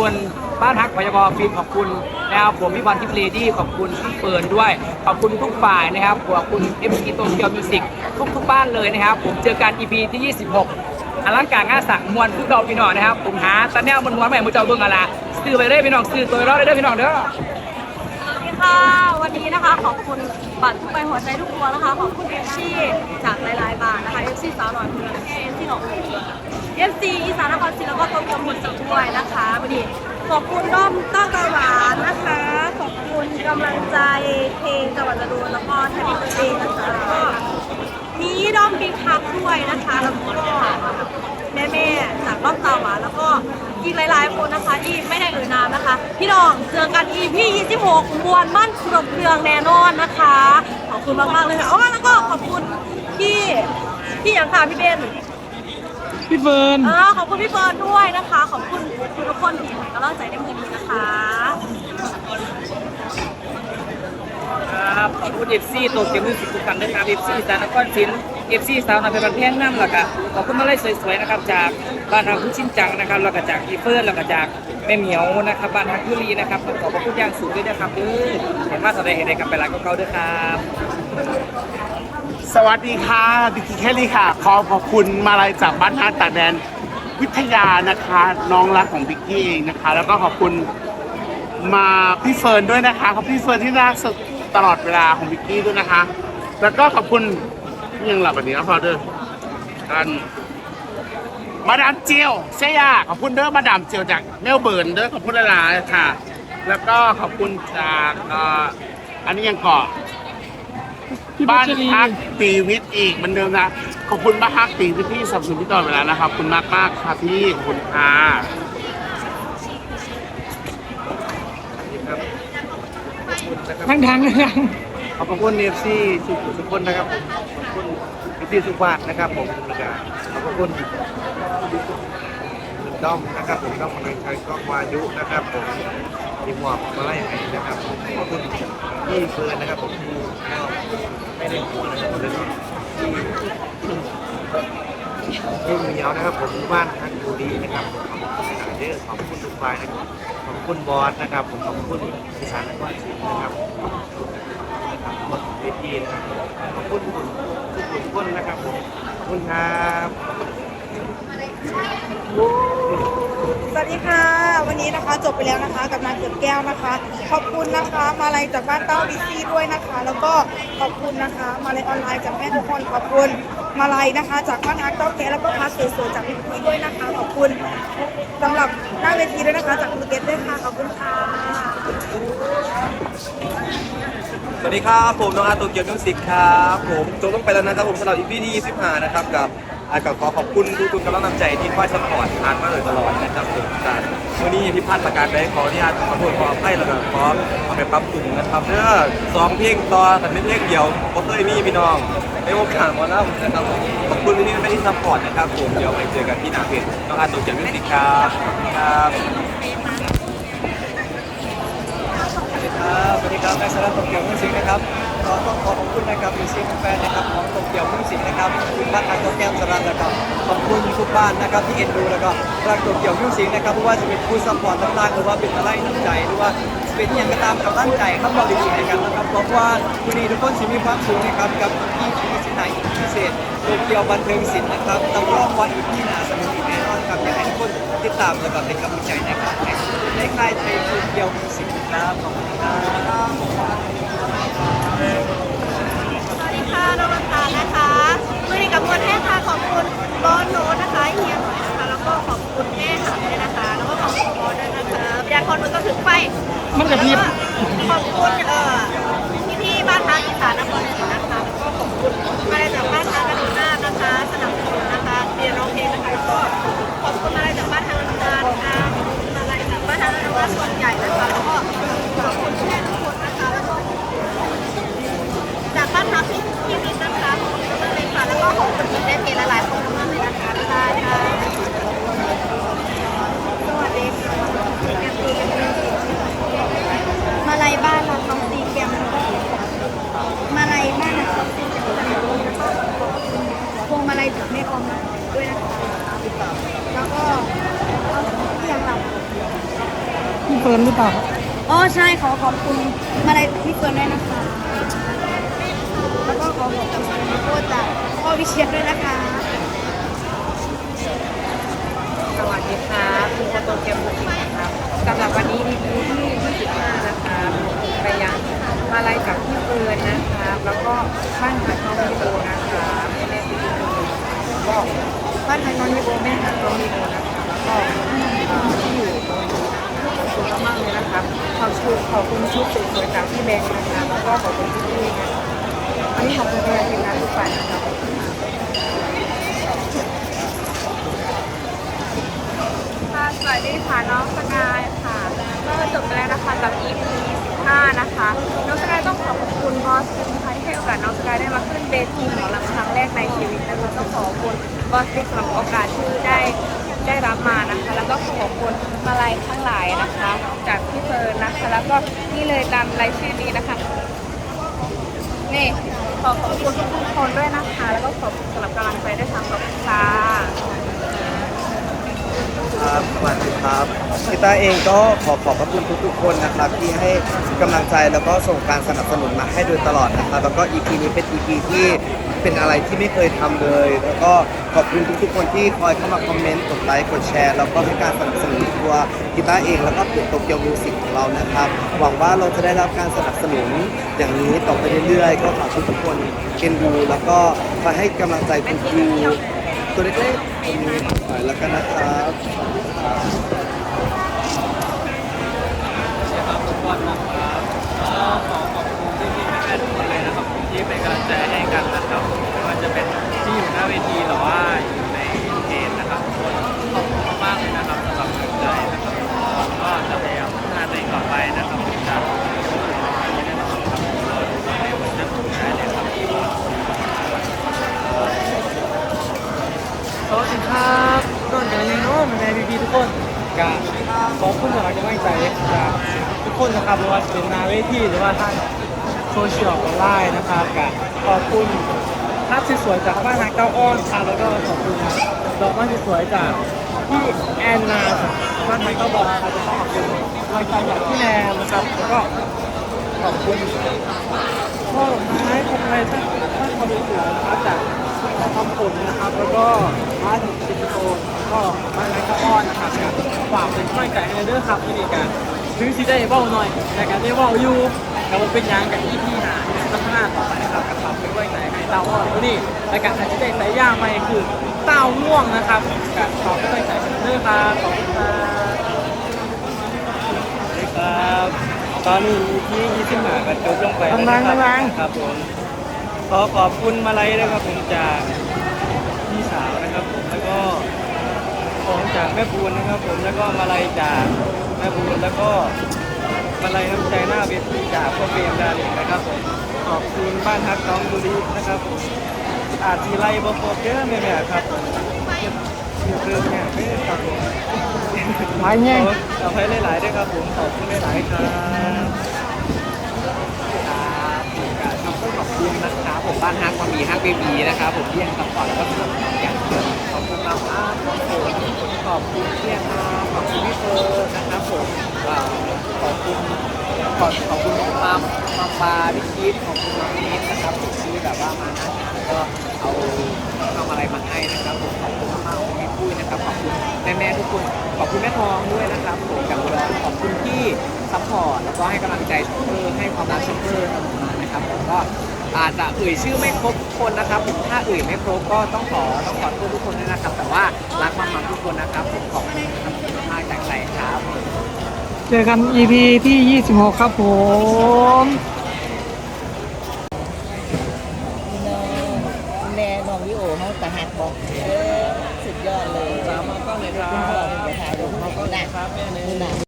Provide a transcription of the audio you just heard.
คุณบ้านฮักพยาบาลฟิล์มขอบคุณนะครับผมพี่วันทิพย์เลดี้ขอบคุณพี่เฟิร์นด้วย ขอบคุณทุกฝ่ายนะครับขอบคุณเอฟซีโตเกียวมิวสิกทุกทุกบ้านเลยนะครับ ผมเจอกัน EP ที่ 26อลังการงานสักมวลคือเราพี่น้องนะครับ ผมหาตะแนวมันมวนใหม่มือเจ้าเบิ่งอะไรซื้อไปได้พี่น้องซื้อตัวรอดได้เด้อพี่น้องเด้อสวัสดีค่ะวันนี้นะคะขอบคุณบัตรทุกใบหัวใจทุกตัวนะคะขอบคุณเอฟซีจากหลายๆบาทนะคะเอฟซีสาวหน่อยเมืองเอฟซีหนอง เอฟซีอีสานนครศรีแล้วก็ตเกียวหมดสิด้วยนะคะวันนี้ขอบคุณด้อมต้อกระหวานนะคะ ขอบคุณกำลังใจเพลงจังหวัดจะดูนแล้วก็แฮปปี้เบิเดย์นะคะแล้วก็มีด้อมบิ๊กคัพด้วยนะคะแล้วก็แม่แม่ๆจากรอบตาหวานแล้วก็อีกหลายๆคนนะคะที่ไม่ได้เอ่ยนามนะคะ พี่น้องเจอกัน EP 26มวลมั่นครบเครื่องแน่นอนนะคะ ขอบคุณมากๆเลยค่ะอ๋อแล้วก็ขอบคุณพี่พี่อย่างค่ะพี่เบน พี่เฟิร์นเออขอบคุณพี่เฟิร์นด้วยนะคะ ขอบคุณทุกคนที่ให้กำลังใจในมือนี้นะคะครับขอบคุณเอฟซีโตเกียวมิวสิกทุกท่านด้วยครับเอฟซีสารนครศิลป์เอฟซีสาวนาเป็นประเภทนั่นแหละครับขอบคุณมาเลยสวยๆนะครับ จากบ้านทางคุณชินจังนะครับแล้วก็จากพี่เฟิร์นแล้วก็จากแม่เหมียวนะครับบ้านฮักยุรีนะครับขอขอบพระคุณอย่างสูงด้วยนะครับเด้อเห็นว่าแสดงเห็นได้กับไปร้านเก่าๆด้วยครับ สวัสดีค่ะดิคิแคลลี่ค่ะ ขอขอบคุณมาลัยจากบ้านฮาตาแดนวิทยานะคะ น้องรักของบิกกี้เองนะคะ แล้วก็ขอบคุณมาพี่เฟิร์นด้วยนะคะขอบพี่เฟิร์นที่น่ารักตลอดเวลาของบิกกี้ด้วยนะคะ แล้วก็ขอบคุณยังหลับแบบนี้นะพอเด้อกันมาดามเจียวเซียขอบคุณเด้อมาดามเจียวจากเมลเบิร์นเด้อขอบคุณหลายๆค่ะ แล้วก็ขอบคุณจากอันนี้ยังเกาะ บ้านพักตีวิทย์อีกเหมือนเดิมนะ ขอบคุณบ้านพักตีวิทย์ที่สนับสนุนพี่ตลอดเวลานะครับขอบคุณมากมากๆค่ะพี่ขอบคุณค่ะทั้งทางเลยนะขอบคุณเอฟซีสุขุมสุขคนนะครับผมขอบคุณเอฟซีสุภาพนะครับผมแล้วก็ขอบคุณคุณด้อมนะครับผมด้อมกำลังใจกล้องวายุนะครับผม ทีมวอกมาไล่ให้นะครับขอบคุณพี่เฟิร์นนะครับผมที่ไม่ได้หัวนะครับผมเลยที่ที่เหมียวนะครับผมบ้านทักดูดีนะครับผมขอบคุณเยอะขอบคุณทุกฝ่ายนะครับขอบคุณบอสนะครับ ผมขอบคุณอีสานนครศรีนะครับหมดเวทีนะครับขอบคุณทุกคนนะครับผมขอบคุณครับสวัสดีค่ะ วันนี้นะคะจบไปแล้วนะคะกับนางเกือบแก้วนะคะ ขอบคุณนะคะมาลัยจากบ้านเต้าบีซีด้วยนะคะ แล้วก็ขอบคุณนะคะมาลัยออนไลน์จากแม่ทุกคนขอบคุณมาลัยนะคะ จากบ้านฮักเต้าแก้วแล้วก็พาสสวยๆจากพี่พีด้วยนะคะ ขอบคุณสำหรับหน้าเวทีด้วยนะคะจากภูเกตด้วยค่ะขอบคุณค่ะสวัสดีครับผมน้องอาตโตเกียวมิวสิกครับผมจบลงไปแล้วนะครับผมสำหรับอีพีที่25นะครับกับ อากับขอขอบคุณทุกๆกำลังนำใจที่คอยสปอร์ตทานมาโดยตลอดนะครับผมจากวันนี้ที่พลาดประการใดขออนุญาตขอโทษขออภัยแล้วก็ขอเอาไปปรับปรุงนะครับเด้อสองเพลงต่อแต่ไม่เพลงเดียวก็เคยมีพี่น้องในโอกาสหมาแล้วนะครับผมขอบคุณที่ไม่ได้ซัพพอร์ตนะครับผมเดี๋ยวไปเจอกันที่หน้าเพจน้องอาตโตเกียวมิวสิกครับขอบคุณครับสวัสดีครับนายสาระโตเกียวมิวสิกนะครับ ขอต้องขอขอบคุณนะครับมิวสิกแฟนนะครับของโตเกียวมิวสิกนะครับคุณบ้านทางโตเกียวสาระนะครับขอบคุณทุกบ้านนะครับที่เอ็นดูแล้วก็รักโตเกียวมิวสิกนะครับไม่ว่าจะเป็นผู้ซัพพอร์ตต่างๆหรือว่าเป็นอะไรน้ำใจหรือว่าเป็นอย่างก็ตามกับตั้งใจครับเราดีๆให้กันนะครับเพราะว่าวันนี้ทุกคนจะมีความสุขนะครับกับที่ที่สินไหนพิเศษโตเกียวบันเทิงศิลป์นะครับต้องรอบวันอีกที่นาสนุกอีกแน่นอนครับอยากให้ทุกคนติดตามแล้วก็เป็นกำลังใจนะครับให้ในค่ายเพลงโตเกียวมิวสิกครับขอบคุณครับ สวัสดีค่ะน้องน้ำตาลนะคะมือนี้กับมวลแห้งค่ะขอบคุณบอสโนตนะคะเฮียหน่อยนะคะ แล้วก็ขอบคุณแม่หาด้วยนะคะ แล้วก็ขอบคุณบอสด้วยนะคะยาคอนมันก็ถึงไปมันกระพริบ ขอบคุณเอ่อพี่พี่ๆบ้านทางอีสานนครศรีนะคะแล้วก็ขอบคุณมาเลยจากบ้านทางกระดูนาถนะคะสนับสนุนนะคะเรียนร้องเพลงนะคะแล้วก็ขอบคุณมาเลยจากบ้านทางอนุบาลนะคะมาเลยจากบ้านทางอนุบาลส่วนใหญ่นะคะแล้วก็ขอบคุณแม่ทุกคนนะคะแล้วก็ จากบ้านพักที่ที่มิตรนะคะขอบคุณมากเลยค่ะ แล้วก็ขอบคุณได้เพลหลายๆคนมากเลยนะคะบ๊ายบายค่ะสวัสดีค่ะมาลัยบ้านเราทำตีแกม เฟิร์นหรือเปล่าอ๋อใช่ขอขอบคุณมาลัยพี่เฟิร์นด้วยนะคะ แล้วก็ขอขอบคุณพี่โคจากพ่อวิเชียรด้วยนะคะ สวัสดีครับคุณโตเกียวมูสิกนะครับสำหรับวันนี้ EP ที่25นะครับไปยังมาลัยกับพี่เฟิร์นนะครับ แล้วก็บ้านพักน้องวิโอนะครับแม่แม่พี่ดูก็บ้านพักน้องวิโอแม่พักน้องวิโอนะครับแล้วก็เอ่อที่อยู่ นะครับขอบคุณขอบคุณชุดสวยๆจากพี่แบงค์นะครับแล้วก็ขอบคุณพี่พี่นะครับอันนี้ขอบคุณทีมงานทุกฝ่ายนะครับค่ะสวัสดีค่ะน้องสกายค่ะก็จบไปแล้วนะคะกับ EP 15นะคะ น้องสกายต้องขอบคุณบอสเป็นไทยให้โอกาสน้องสกายได้มาขึ้นเวทีหมอลำครั้งแรกในชีวิตนะคะต้องขอบคุณบอสเป็นสำหรับโอกาสที่ได้ ได้รับมานะคะ แล้วก็ขอบคุณมาลัยทั้งหลายนะคะ จากพี่เฟิร์นนะคะ แล้วก็นี่เลยตามรายชื่อนี้นะคะนี่ขอขอบคุณทุกคนด้วยนะคะ แล้วก็ขอบคุณสำหรับกำลังใจด้วยค่ะขอบคุณค่ะ ครับสวัสดีครับพี่ต้าเองก็ขอขอบพระคุณทุกๆคนนะครับ ที่ให้กำลังใจแล้วก็ส่งการสนับสนุนมาให้โดยตลอดนะครับ แล้วก็ EP นี้เป็น EP ที่เป็นอะไรที่ไม่เคยทำเลย แล้วก็ขอบคุณทุกๆคนที่คอยเข้ามาคอมเมนต์กดไลค์กดแชร์แล้วก็ให้การสนับสนุนตัวกีตาร์เองแล้วก็เพจโตเกียวมิวสิกของเรานะครับ หวังว่าเราจะได้รับการสนับสนุนอย่างนี้ต่อไปเรื่อยๆ ก็ฝากทุกๆคนเอ็นดูแล้วก็มาให้กำลังใจคุณครู ตัวเล็กๆคนนี้หน่อยแล้วกันนะครับครับทุกคนนะครับก็ขอขอบคุณที่พี่ๆทุกคนเลยนะครับที่เป็นกำลังใจให้กันนะครับไม่ว่าจะเป็นที่อยู่หน้าเวทีหรือว่าอยู่ในเพจนะครับทุกคนขอบคุณมากๆเลยนะครับสำหรับกำลังใจนะครับก็จะพยายามพัฒนาตัวเองต่อไปนะครับจะในผลงานสุดท้ายเลยครับ สวัสดีครับก่อนกันเลยเนาะมันในพีพีทุกคนกับขอบคุณสำหรับกำลังใจจากทุก คนนะครับไม่ว่าจะเป็นนาเวทีหรือว่าท่างโซเชียลออนไลน์นะครับกับขอบคุณภาพสวยๆจากบ้านทางเก้าอ้อนครับแล้วก็ขอบคุณดอกไม้สวยๆจากพี่แอนนาบ้านทางเก้าบอลครับแล้วก็ขอบคุณกำลังใจากพี่แนนนะครับแล้วก็ขอบคุณพ่อไม้คนไทยท่านท่านความสวยนะครับจากทำผลนะครับ แล้วก็บ้านสิงโตก็บ้านไม้ข้าอ้อนนะครับกับฝากเป็นกำลังใจให้เด้อครับที่นี่กัน ถึงสิได้เว้าหน่อยแต่การได้เว้าอยู่แต่ว่าเป็นยังกับที่ที่หาพัฒนาต่อไปนะครับกับฝากเป็นกำลังใจให้เต้าอ้อนที่นี่การอาจจะได้ใสายย่างใหม่คือเต้าม่วงนะครับกับขอบเป็นกำลังใจให้เด้อครับขอบคุณครับตอนนี้ที่ยี่สิบหากันจบลงไปแล้วนะครับครับผมขอขอบคุณมาลัยนะครับผมจากพี่สาวนะครับผมแล้วก็ จากแม่ปูนนะครับผมแล้วก็มาลัยจากแม่ปูนแล้วก็มาลัยน้ำใจหน้าเวทีจากพ่อเปรมดาริกนะครับผมขอบคุณบ้านฮักน้องบุรีนะครับผมอาจสีไล่บอโฟเกอร์ไม่เนี่ยครับผมอยู่เรื่องเนี่ยไม่ได้ครับผมหลายแง่เอาให้หลายๆด้วยครับผมขอบคุณหลายๆครับครับการทำ ต้องขอบคุณนะครับผมบ้านฮักมามีฮักเบบีนะครับผมที่ยังซัพพอร์ตแล้วก็สนับสนุนอย่างเดิมขอบคุณมากมากๆครับผมขอบคุณเพียงนขอบคุณพี่เฟิร์นนะครับผมขอบคุณขอบขอบคุณน้องปั๊มน้องปลาพี่คิดขอบคุณน้องนิดนะครับผมที่แบบว่ามาหน้างานก็เอาทำอะไรมาให้นะครับผมขอบคุณมากๆขอบคุณพี่ปุ้ยนะครับขอบคุณแม่ๆทุกคนขอบคุณแม่ทองด้วยนะครับผมกับขอบคุณที่ ซัพพอร์ตแล้วก็ให้กำลังใจช็อปเปอร์ให้ความรักช็อปเปอร์เสมอมานะครับผมก็อาจจะเอ่ยชื่อไม่ครบทุกคนนะครับผมถ้าเอ่ยไม่ครบก็ต้องขอต้องขอโทษทุกคนด้วยนะครับ แต่ว่ารักมากๆทุกคนนะครับผมขอบคุณนะครับมากจากใจครับเจอกัน EP ที่ 26 ครับผมแน่น้องวิโอเขาตะหักบอกเออสุดยอดเลยสามารถก็เลยครับคุณพ่อเป็นไปถ่ายรูปเขาก็หนักครับแม่เนหนักย